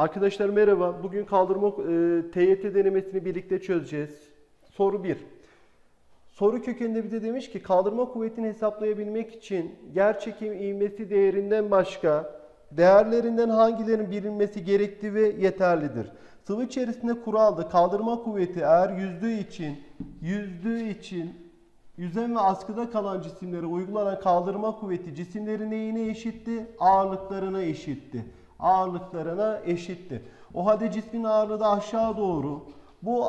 Arkadaşlar merhaba. Bugün kaldırma e, TYT denemesini birlikte çözeceğiz. Soru 1. Soru kökeninde bize demiş ki kaldırma kuvvetini hesaplayabilmek için yerçekim ivmesi değerinden başka değerlerinden hangilerinin bilinmesi gerekli ve yeterlidir. Sıvı içerisinde kuraldı. Kaldırma kuvveti eğer yüzdüğü için yüzdüğü için yüzen ve askıda kalan cisimlere uygulanan kaldırma kuvveti cisimlerin neyine eşitti? Ağırlıklarına eşitti. Ağırlıklarına eşitti. O halde cismin ağırlığı da aşağı doğru. Bu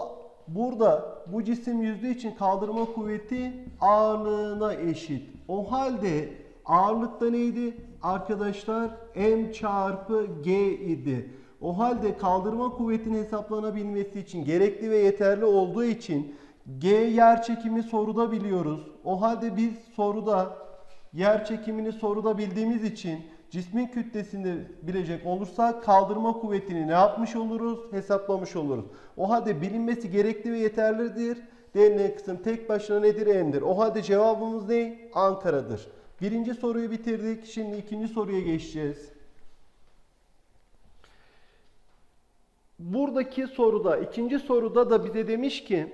burada bu cisim yüzdüğü için kaldırma kuvveti ağırlığına eşit. O halde ağırlıkta neydi? Arkadaşlar m çarpı g idi. O halde kaldırma kuvvetinin hesaplanabilmesi için gerekli ve yeterli olduğu için G yer çekimi soruda biliyoruz. O halde biz soruda yer çekimini soruda bildiğimiz için cismin kütlesini bilecek olursak kaldırma kuvvetini ne yapmış oluruz? Hesaplamış oluruz. O halde bilinmesi gerekli ve yeterlidir. Denilen kısım tek başına nedir? M'dir. O halde cevabımız ne? Ankara'dır. Birinci soruyu bitirdik. Şimdi ikinci soruya geçeceğiz. Buradaki soruda, ikinci soruda da bize demiş ki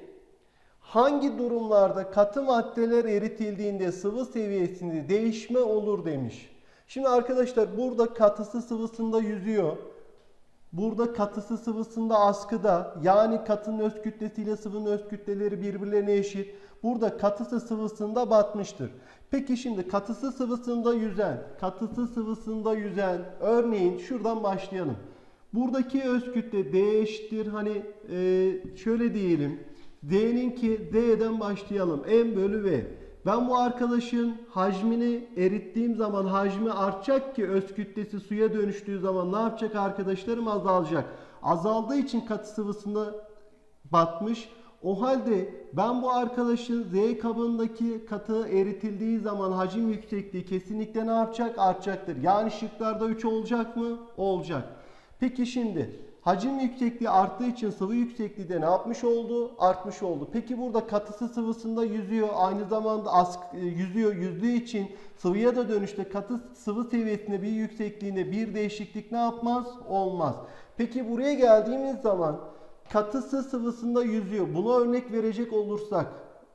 hangi durumlarda katı maddeler eritildiğinde sıvı seviyesinde değişme olur demiş. Şimdi arkadaşlar burada katısı sıvısında yüzüyor. Burada katısı sıvısında askıda yani katının öz kütlesiyle sıvının öz kütleleri birbirlerine eşit. Burada katısı sıvısında batmıştır. Peki şimdi katısı sıvısında yüzen, katısı sıvısında yüzen örneğin şuradan başlayalım. Buradaki öz kütle D eşittir. Hani e, şöyle diyelim. D'ninki D'den başlayalım. M bölü V. Ben bu arkadaşın hacmini erittiğim zaman hacmi artacak ki öz kütlesi suya dönüştüğü zaman ne yapacak arkadaşlarım? Azalacak. Azaldığı için katı sıvısında batmış. O halde ben bu arkadaşın Z kabındaki katı eritildiği zaman hacim yüksekliği kesinlikle ne yapacak? Artacaktır. Yani şıklarda 3 olacak mı? Olacak. Peki şimdi hacim yüksekliği arttığı için sıvı yüksekliği de ne yapmış oldu? Artmış oldu. Peki burada katısı sıvısında yüzüyor. Aynı zamanda ask, e, yüzüyor. Yüzdüğü için sıvıya da dönüşte katı sıvı seviyesinde bir yüksekliğinde bir değişiklik ne yapmaz? Olmaz. Peki buraya geldiğimiz zaman katısı sıvısında yüzüyor. Buna örnek verecek olursak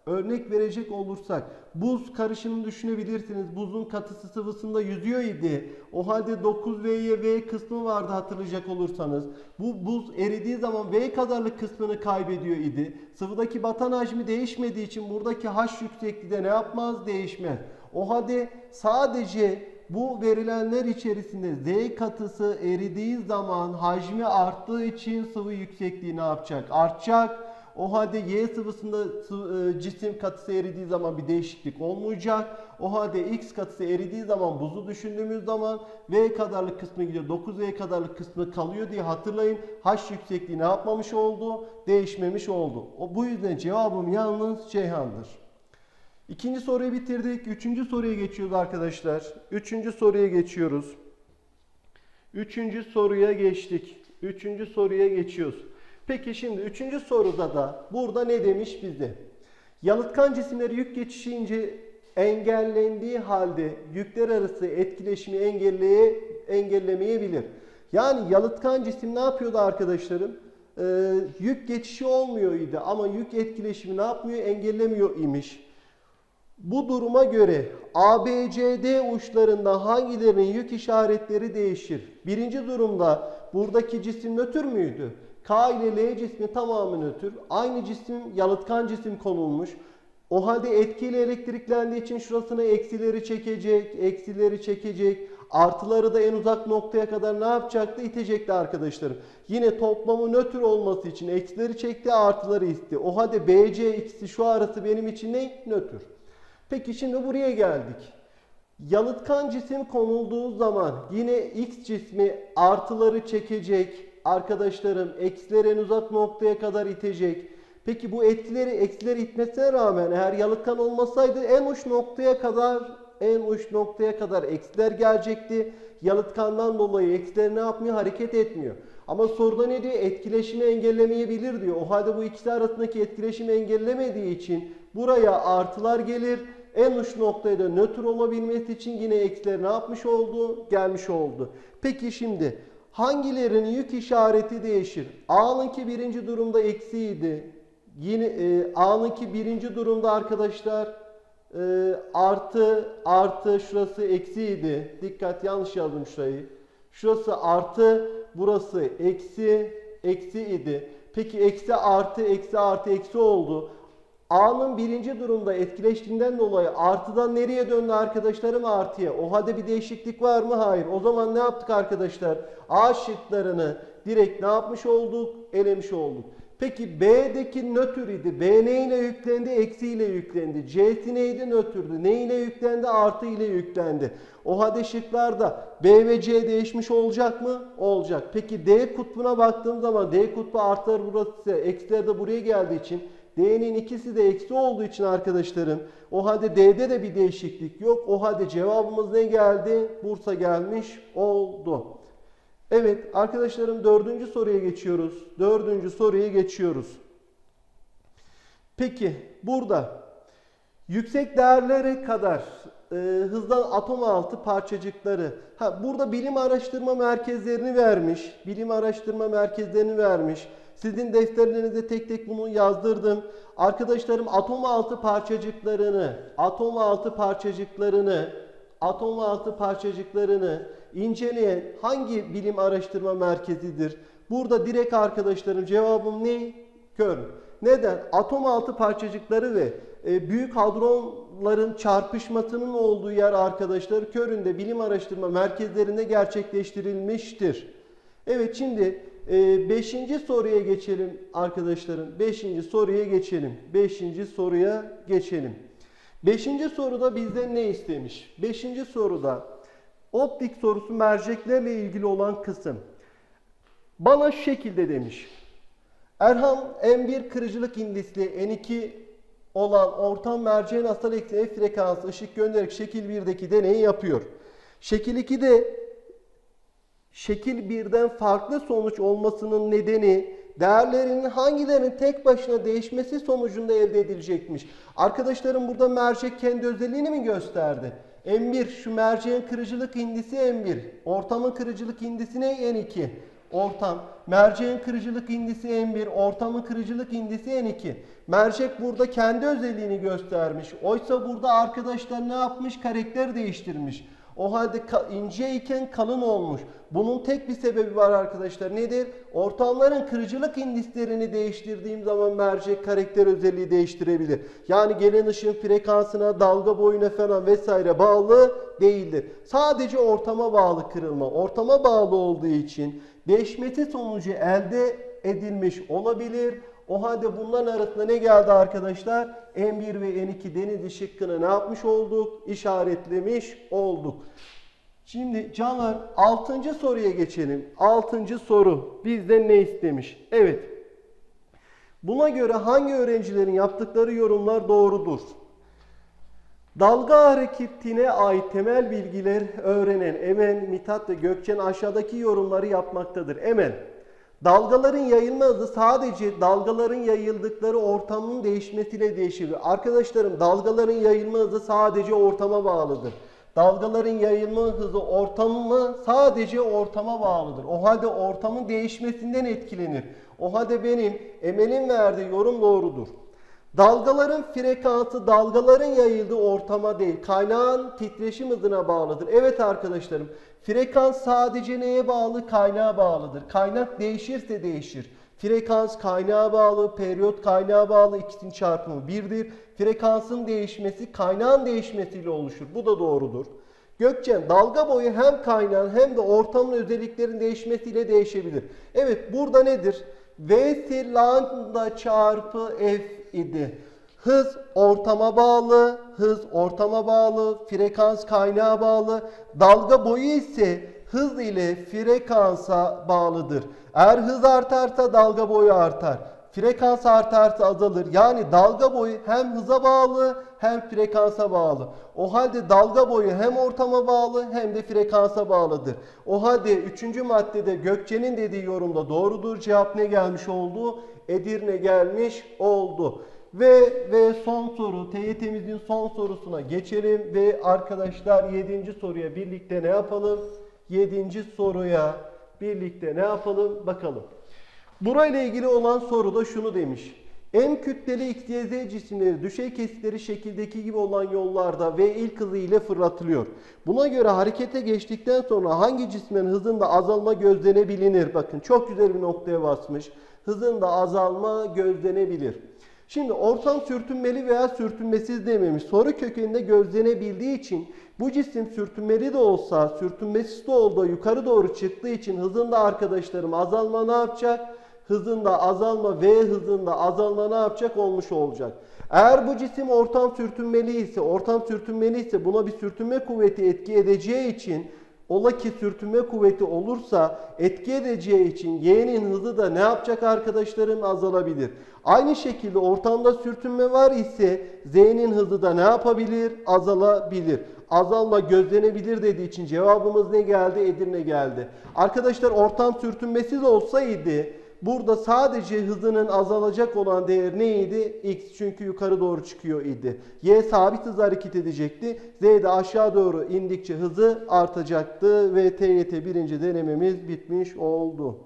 Örnek verecek olursak buz karışımını düşünebilirsiniz. Buzun katısı sıvısında yüzüyor idi. O halde 9V'ye V kısmı vardı hatırlayacak olursanız. Bu buz eridiği zaman V kadarlık kısmını kaybediyor idi. Sıvıdaki batan hacmi değişmediği için buradaki H yüksekliği de ne yapmaz? Değişmez. O halde sadece bu verilenler içerisinde Z katısı eridiği zaman hacmi arttığı için sıvı yüksekliği ne yapacak? Artacak. O halde Y sıvısında sıvı, e, cisim katısı eridiği zaman bir değişiklik olmayacak. O halde X katısı eridiği zaman buzu düşündüğümüz zaman V kadarlık kısmı gidiyor. 9V kadarlık kısmı kalıyor diye hatırlayın. H yüksekliği ne yapmamış oldu? Değişmemiş oldu. O, bu yüzden cevabım yalnız Ceyhan'dır. İkinci soruyu bitirdik. Üçüncü soruya geçiyoruz arkadaşlar. Üçüncü soruya geçiyoruz. Üçüncü soruya geçtik. Üçüncü soruya geçiyoruz. Peki şimdi üçüncü soruda da burada ne demiş bize? Yalıtkan cisimleri yük geçişince engellendiği halde yükler arası etkileşimi engelleye, engellemeyebilir. Yani yalıtkan cisim ne yapıyordu arkadaşlarım? Ee, yük geçişi olmuyor idi ama yük etkileşimi ne yapmıyor? Engellemiyor imiş. Bu duruma göre ABCD uçlarında hangilerinin yük işaretleri değişir? Birinci durumda buradaki cisim nötr müydü? K ile L cismi tamamı nötr. Aynı cisim yalıtkan cisim konulmuş. O halde etkiyle elektriklendiği için şurasına eksileri çekecek, eksileri çekecek. Artıları da en uzak noktaya kadar ne yapacaktı? İtecekti arkadaşlarım. Yine toplamı nötr olması için eksileri çekti, artıları isti. O halde BC ikisi şu arası benim için ne? Nötr. Peki şimdi buraya geldik. Yalıtkan cisim konulduğu zaman yine X cismi artıları çekecek, arkadaşlarım eksileri en uzak noktaya kadar itecek. Peki bu etkileri eksileri itmesine rağmen eğer yalıtkan olmasaydı en uç noktaya kadar en uç noktaya kadar eksiler gelecekti. Yalıtkandan dolayı eksiler ne yapmıyor? Hareket etmiyor. Ama soruda ne diyor? Etkileşimi engellemeyebilir diyor. O halde bu ikisi arasındaki etkileşimi engellemediği için buraya artılar gelir. En uç noktaya da nötr olabilmesi için yine eksiler ne yapmış oldu? Gelmiş oldu. Peki şimdi hangilerinin yük işareti değişir? A'nınki birinci durumda eksiydi. Yine e, A'nınki birinci durumda arkadaşlar e, artı artı şurası eksiydi. Dikkat yanlış yazdım şurayı. Şurası artı burası eksi eksi idi. Peki eksi artı eksi artı eksi oldu. A'nın birinci durumda etkileştiğinden dolayı artıdan nereye döndü arkadaşlarım artıya? O halde bir değişiklik var mı? Hayır. O zaman ne yaptık arkadaşlar? A şıklarını direkt ne yapmış olduk? Elemiş olduk. Peki B'deki nötr idi. B ne ile yüklendi? Eksi ile yüklendi. C'si neydi? Nötrdü. Ne ile yüklendi? Artı ile yüklendi. O halde şıklarda B ve C değişmiş olacak mı? Olacak. Peki D kutbuna baktığım zaman D kutbu artılar burası ise eksiler de buraya geldiği için D'nin ikisi de eksi olduğu için arkadaşlarım o halde D'de de bir değişiklik yok. O halde cevabımız ne geldi? Bursa gelmiş oldu. Evet arkadaşlarım dördüncü soruya geçiyoruz. Dördüncü soruya geçiyoruz. Peki burada yüksek değerlere kadar e, hızlan atom altı parçacıkları. Ha, burada bilim araştırma merkezlerini vermiş. Bilim araştırma merkezlerini vermiş. Sizin defterlerinize tek tek bunu yazdırdım. Arkadaşlarım atom altı parçacıklarını, atom altı parçacıklarını, atom altı parçacıklarını inceleyen hangi bilim araştırma merkezidir? Burada direkt arkadaşlarım cevabım ne? Kör. Neden? Atom altı parçacıkları ve e, büyük hadronların çarpışmasının olduğu yer arkadaşlar Körün'de bilim araştırma merkezlerinde gerçekleştirilmiştir. Evet şimdi 5. soruya geçelim arkadaşlarım. 5. soruya geçelim. 5. soruya geçelim. 5. soruda bizden ne istemiş? 5. soruda optik sorusu merceklerle ilgili olan kısım. Bana şu şekilde demiş. Erham M1 kırıcılık indisli N2 olan ortam merceğin asal eksi F frekansı ışık göndererek şekil 1'deki deneyi yapıyor. Şekil 2'de şekil 1'den farklı sonuç olmasının nedeni değerlerinin hangilerinin tek başına değişmesi sonucunda elde edilecekmiş. Arkadaşlarım burada mercek kendi özelliğini mi gösterdi? M1 şu merceğin kırıcılık indisi M1. Ortamın kırıcılık indisi ne? N2. Ortam. Merceğin kırıcılık indisi M1. Ortamın kırıcılık indisi N2. Mercek burada kendi özelliğini göstermiş. Oysa burada arkadaşlar ne yapmış? Karakter değiştirmiş. O halde ince iken kalın olmuş. Bunun tek bir sebebi var arkadaşlar. Nedir? Ortamların kırıcılık indislerini değiştirdiğim zaman mercek karakter özelliği değiştirebilir. Yani gelen ışığın frekansına, dalga boyuna falan vesaire bağlı değildir. Sadece ortama bağlı kırılma. Ortama bağlı olduğu için değişmesi sonucu elde edilmiş olabilir. O halde bunların arasında ne geldi arkadaşlar? M1 ve N2 deniz şıkkını ne yapmış olduk? İşaretlemiş olduk. Şimdi canlar 6. soruya geçelim. 6. soru bizden ne istemiş? Evet. Buna göre hangi öğrencilerin yaptıkları yorumlar doğrudur? Dalga hareketine ait temel bilgiler öğrenen Emen, Mithat ve Gökçen aşağıdaki yorumları yapmaktadır. Emen, Dalgaların yayılma hızı sadece dalgaların yayıldıkları ortamın değişmesiyle değişir. Arkadaşlarım dalgaların yayılma hızı sadece ortama bağlıdır. Dalgaların yayılma hızı ortamı sadece ortama bağlıdır. O halde ortamın değişmesinden etkilenir. O halde benim Emel'in verdiği yorum doğrudur. Dalgaların frekansı dalgaların yayıldığı ortama değil, kaynağın titreşim hızına bağlıdır. Evet arkadaşlarım, frekans sadece neye bağlı? Kaynağa bağlıdır. Kaynak değişirse değişir. Frekans kaynağa bağlı, periyot kaynağa bağlı ikisinin çarpımı birdir. Frekansın değişmesi kaynağın değişmesiyle oluşur. Bu da doğrudur. Gökçen dalga boyu hem kaynağın hem de ortamın özelliklerin değişmesiyle değişebilir. Evet burada nedir? V lambda çarpı F idi. Hız ortama bağlı, hız ortama bağlı, frekans kaynağa bağlı. Dalga boyu ise hız ile frekansa bağlıdır. Eğer hız artarsa dalga boyu artar. Frekans artarsa azalır. Yani dalga boyu hem hıza bağlı hem frekansa bağlı. O halde dalga boyu hem ortama bağlı hem de frekansa bağlıdır. O halde üçüncü maddede Gökçe'nin dediği yorumda doğrudur. Cevap ne gelmiş oldu? Edirne gelmiş oldu. Ve ve son soru TYT'mizin son sorusuna geçelim ve arkadaşlar 7. soruya birlikte ne yapalım? 7. soruya birlikte ne yapalım bakalım. Burayla ilgili olan soruda şunu demiş. M kütleli X, Y, Z cisimleri düşey kesitleri şekildeki gibi olan yollarda V ilk hızı ile fırlatılıyor. Buna göre harekete geçtikten sonra hangi cismin hızında azalma gözlenebilir? Bakın çok güzel bir noktaya basmış. Hızında azalma gözlenebilir. Şimdi ortam sürtünmeli veya sürtünmesiz dememiş. Soru kökeninde gözlenebildiği için bu cisim sürtünmeli de olsa, sürtünmesiz de oldu yukarı doğru çıktığı için hızında arkadaşlarım azalma ne yapacak? Hızında azalma V hızında azalma ne yapacak? Olmuş olacak. Eğer bu cisim ortam sürtünmeli ise, ortam sürtünmeli ise buna bir sürtünme kuvveti etki edeceği için Ola ki sürtünme kuvveti olursa etki edeceği için y'nin hızı da ne yapacak arkadaşlarım azalabilir. Aynı şekilde ortamda sürtünme var ise z'nin hızı da ne yapabilir? Azalabilir. Azalma gözlenebilir dediği için cevabımız ne geldi? Edirne geldi. Arkadaşlar ortam sürtünmesiz olsaydı Burada sadece hızının azalacak olan değer neydi? X çünkü yukarı doğru çıkıyor idi. Y sabit hız hareket edecekti. Z de aşağı doğru indikçe hızı artacaktı ve TYT birinci denememiz bitmiş oldu.